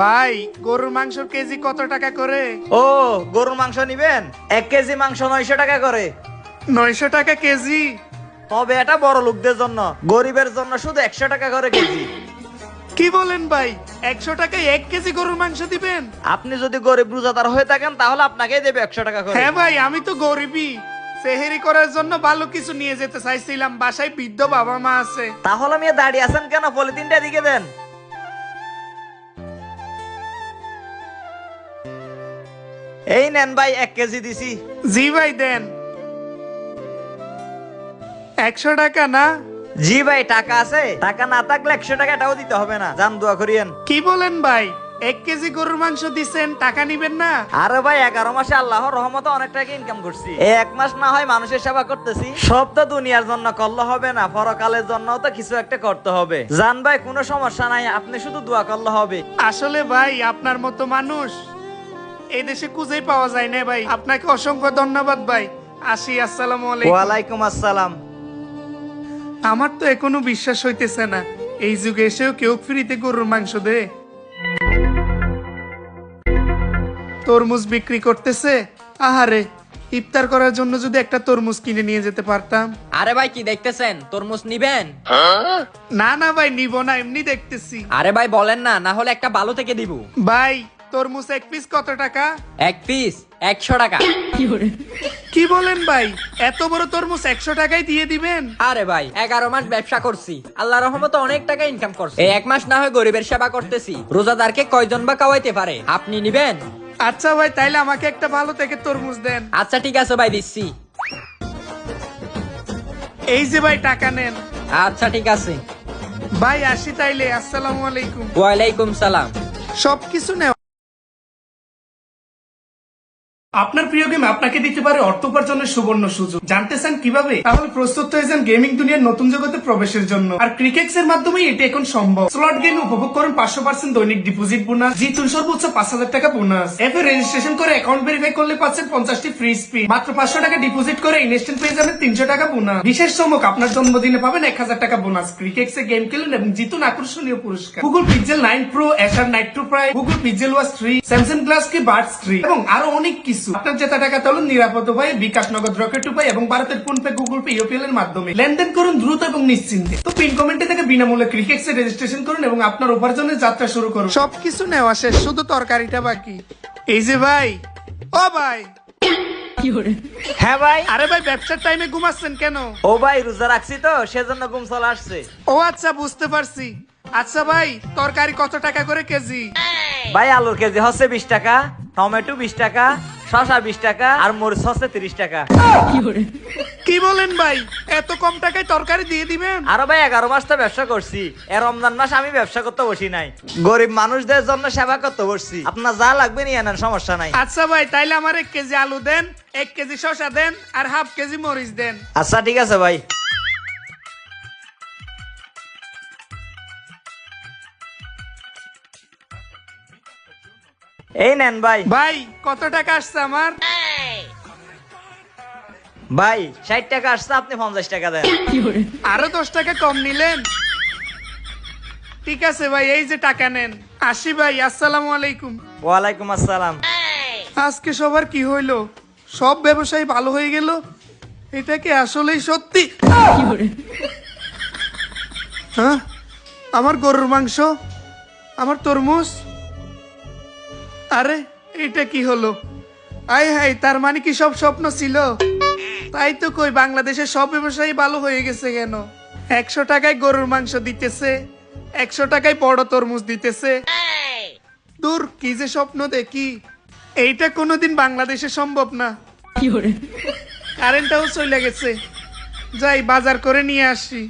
ভাই গরুর মাংস কেজি কত টাকা করে? ও গরুর মাংস নিবেন? এক কেজি মাংস নয়শো টাকা করে। নয়শো টাকা কেজি? তবে এটা বড় লোকদের জন্য। গরিবের জন্য শুধু একশো টাকা করে কেজি। কি বলেন ভাই? একশো টাকায় এক কেজি গরুর মাংস দিবেন? আপনি যদি গরিব রোজাদার হয়ে থাকেন তাহলে আপনাকেই দেবে একশো টাকা করে। হ্যাঁ ভাই আমি তো গরিবই। সেহেরি করার জন্য ভালো কিছু নিয়ে যেতে চাইছিলাম। বাসায় বৃদ্ধ বাবা মা আছে। তাহলে আমি দাঁড়িয়ে আছেন কেন? পলিথিনটা দিকে দেন। এই নেন ভাই এক কেজি দিছি। জি ভাই দেন। একশো টাকা না? জি ভাই টাকা আছে। টাকা না থাকলে একশো টাকা এটাও দিতে হবে না। জান দোয়া করিয়েন। কি বলেন ভাই? এক কেজি গরুর মাংস দিছেন টাকা নিবেন না? আরে ভাই এগারো মাসে আল্লাহর রহমতে অনেক টাকা ইনকাম করছি। এই এক মাস না হয় মানুষের সেবা করতেছি। সব তো দুনিয়ার জন্য করলে হবে না পরকালের জন্য তো কিছু একটা করতে হবে। জান ভাই কোনো সমস্যা নাই আপনি শুধু দোয়া করলে হবে। আসলে ভাই আপনার মতো মানুষ এই দেশে খুঁজেই পাওয়া যায় না ভাই। আপনাকে অসংখ্য ধন্যবাদ ভাই। আসি আসসালামু আলাইকুম। ওয়ালাইকুম আসসালাম। আমার তো এখনও বিশ্বাস হইতেছে না। এই যুগে এসেও কেউ ফ্রিতে গরুর মাংস দে তরমুজ বিক্রি করতেছে? আহারে ইফতার করার জন্য যদি একটা তরমুজ কিনে নিয়ে যেতে পারতাম। আরে ভাই কি দেখতেছেন? তরমুজ নিবেন? না না ভাই নিব না এমনি দেখতেছি। আরে ভাই বলেন না না হলে একটা ভালো থেকে দিব। ভাই তরমুজ এক পিস কত টাকা? এক পিস একশো টাকা। কি বলেন ভাই? এত বড় তরমুজ একশো টাকায় দিয়ে দিবেন? আরে ভাই এগারো মাস ব্যবসা করছি। আল্লাহ রহমতে অনেক টাকা ইনকাম করছি। এই এক মাস না হয় গরিবের সেবা করতেছি। রোজাদারকে কয়জন বা খাওয়াইতে পারে? আপনি নিবেন? আচ্ছা ভাই তাইলে আমাকে একটা ভালো থেকে তরমুজ দেন। আচ্ছা ঠিক আছে ভাই দিচ্ছি। এই যে ভাই টাকা নেন। আচ্ছা ঠিক আছে। ভাই আসি তাইলে। আসসালামু আলাইকুম। ওয়ালাইকুম সালাম। সবকিছু নেওয়া আপনার প্রিয় গেম আপনাকে দিতে পারে অর্থ উপার্জনের সুবর্ণ সুযোগ। জানতে চান কীভাবে? তাহলে প্রস্তুত হয়ে যান গেমিং দুনিয়ার নতুন জগতে প্রবেশের জন্য। আর ক্রিকেটস এর মাধ্যমে এটি এখন সম্ভব। স্লট গেম উপভোগ করুন পাঁচশো পার্সেন্ট দৈনিক ডিপোজিট বোনাস জিতুন সর্বোচ্চ পাঁচ হাজার টাকা বোনাস এফ রেজিস্ট্রেশন করে অ্যাকাউন্ট ভেরিফাই করলে পাচ্ছেন পঞ্চাশটি ফ্রি স্পিন মাত্র পাঁচশো টাকা ডিপোজিট করে ইনস্ট্যান্ট পেয়ে যাবেন তিনশো টাকা বোনাস বিশেষ চমক আপনার জন্মদিনে পাবেন এক হাজার টাকা বোনাস ক্রিকেটস এ গেম খেলুন এবং জিতুন আকর্ষণীয় পুরস্কার। Google Pixel nine Pro Acer two প্রাই Google Pixel Watch three Samsung Galaxy Buds three এবং আরও অনেক কিছু। আপনার জেতা টাকা তুলুন নিরাপদ উপায়ে বিকাশ নগদ রকেট উপায় এবং ভারতের phone pay Google Pay UPI এর মাধ্যমে। লেনদেন করুন দ্রুত এবং নিশ্চিন্তে। তো পিন কমেন্টে থেকে বিনামূল্যে ক্রিকেটস রেজিস্ট্রেশন করুন এবং আপনার উপার্জনের যাত্রা শুরু করুন। সবকিছু নেওয়া শেষ শুধু তরকারিটা বাকি। এই যে ভাই ও ভাই। হ্যাঁ ভাই আরে ভাই ব্যবসার টাইমে ঘুমাচ্ছেন কেন? ও ভাই রোজা রাখছি তো সেজন্য ঘুম চলে আসছে। ও আচ্ছা বুঝতে পারছি। আচ্ছা ভাই তরকারি কত টাকা করে কেজি? ভাই আলুর কেজি হচ্ছে বিশ টাকা টমেটো বিশ টাকা শসা বিশ টাকা আর মরিচ হচ্ছে তিরিশ টাকা। কি বলেন ভাই? এত কম টাকায় তরকারি দিয়ে দিবেন? আরও ভাই এগারো মাস তো ব্যবসা করছি। এ রমজান মাস আমি ব্যবসা করতে বসি নাই। গরিব মানুষদের জন্য সেবা করতে বসছি। আপনার যা লাগবে নিয়ে নেন সমস্যা নাই। আচ্ছা ভাই তাইলে আমার এক কেজি আলু দেন এক কেজি শসা দেন আর হাফ কেজি মরিচ দেন। আচ্ছা ঠিক আছে ভাই। এই নেন ভাই। ভাই কত টাকা আসছে আমার? ভাই ষাট টাকা আসছে আপনি পঞ্চাশ টাকা দেন। আরও দশ টাকা কম নিলেন? ঠিক আছে ভাই এই যে টাকা নেন। আসি ভাই আসসালামু আলাইকুম। ওয়ালাইকুম আসসালাম। আজকে সবার কি হইল? সব ব্যবসায়ী ভালো হয়ে গেল? এটা কি আসলেই সত্যি? হ্যাঁ? আমার গরুর মাংস আমার তরমুজ আরে এটা কি হলো? আয় হাই তার মানে কি সব স্বপ্ন ছিল? তাই তো কই বাংলাদেশের সব ব্যবসায়ী ভালো হয়ে গেছে কেন? একশো টাকায় গরুর মাংস দিতেছে একশো টাকায় বড় তরমুজ দিতেছে। দূর কি যে স্বপ্ন দেখি। এইটা কোনোদিন বাংলাদেশে সম্ভব না। কারেন্টটাও চলে গেছে। যাই বাজার করে নিয়ে আসি।